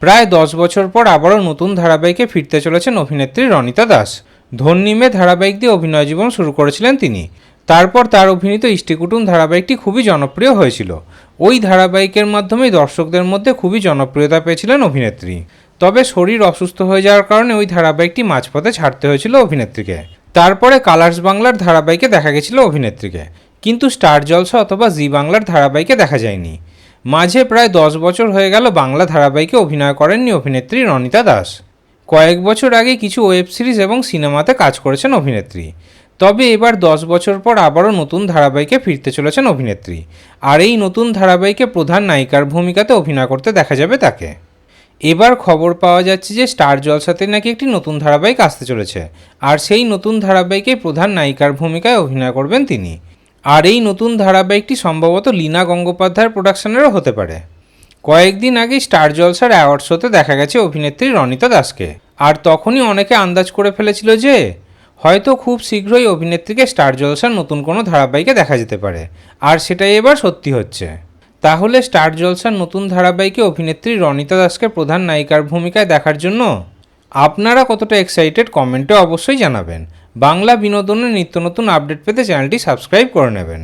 প্রায় দশ বছর পর আবারও নতুন ধারাবাহিকে ফিরতে চলেছেন অভিনেত্রী রনিতা দাস। ধন্যিমে ধারাবাহিক দিয়ে অভিনয় জীবন শুরু করেছিলেন তিনি। তারপর তার অভিনীত ইষ্টিকুটুম ধারাবাহিকটি খুবই জনপ্রিয় হয়েছিল। ওই ধারাবাহিকের মাধ্যমেই দর্শকদের মধ্যে খুবই জনপ্রিয়তা পেয়েছিলেন অভিনেত্রী। তবে শরীর অসুস্থ হয়ে যাওয়ার কারণে ওই ধারাবাহিকটি মাঝপথে ছাড়তে হয়েছিল অভিনেত্রীকে। তারপরে কালার্স বাংলার ধারাবাহিকে দেখা গেছিল অভিনেত্রীকে। কিন্তু স্টার জলসা অথবা জি বাংলার ধারাবাহিকে দেখা যায়নি। মাঝে প্রায় দশ বছর হয়ে গেল বাংলা ধারাবাহিকে অভিনয় করেননি অভিনেত্রী রনিতা দাস। কয়েক বছর আগে কিছু ওয়েব সিরিজ এবং সিনেমাতে কাজ করেছেন অভিনেত্রী। তবে এবার দশ বছর পর আবারও নতুন ধারাবাহিকে ফিরতে চলেছেন অভিনেত্রী। আর এই নতুন ধারাবাহিকে প্রধান নায়িকার ভূমিকাতে অভিনয় করতে দেখা যাবে তাকে। এবার খবর পাওয়া যাচ্ছে যে স্টার জলসাতে নাকি একটি নতুন ধারাবাহিক আসতে চলেছে। আর সেই নতুন ধারাবাহিকে প্রধান নায়িকার ভূমিকায় অভিনয় করবেন তিনি। আর এই নতুন ধারাবাহিকটি সম্ভবত লীনা গঙ্গোপাধ্যায়ের প্রোডাকশনেরও হতে পারে। কয়েকদিন আগে স্টার জলসার অ্যাওয়ার্ড শোতে দেখা গেছে অভিনেত্রী রনিতা দাসকে। আর তখনই অনেকে আন্দাজ করে ফেলেছিল যে, হয়তো খুব শীঘ্রই অভিনেত্রীকে স্টার জলসার নতুন কোনো ধারাবাহিকে দেখা যেতে পারে। আর সেটাই এবার সত্যি হচ্ছে। তাহলে স্টার জলসার নতুন ধারাবাহিকে অভিনেত্রী রনিতা দাসকে প্রধান নায়িকার ভূমিকায় দেখার জন্য আপনারা কতটা এক্সাইটেড কমেন্টে অবশ্যই জানাবেন। বাংলা বিনোদনের নিত্য নতুন আপডেট পেতে চ্যানেলটি সাবস্ক্রাইব করে নেবেন।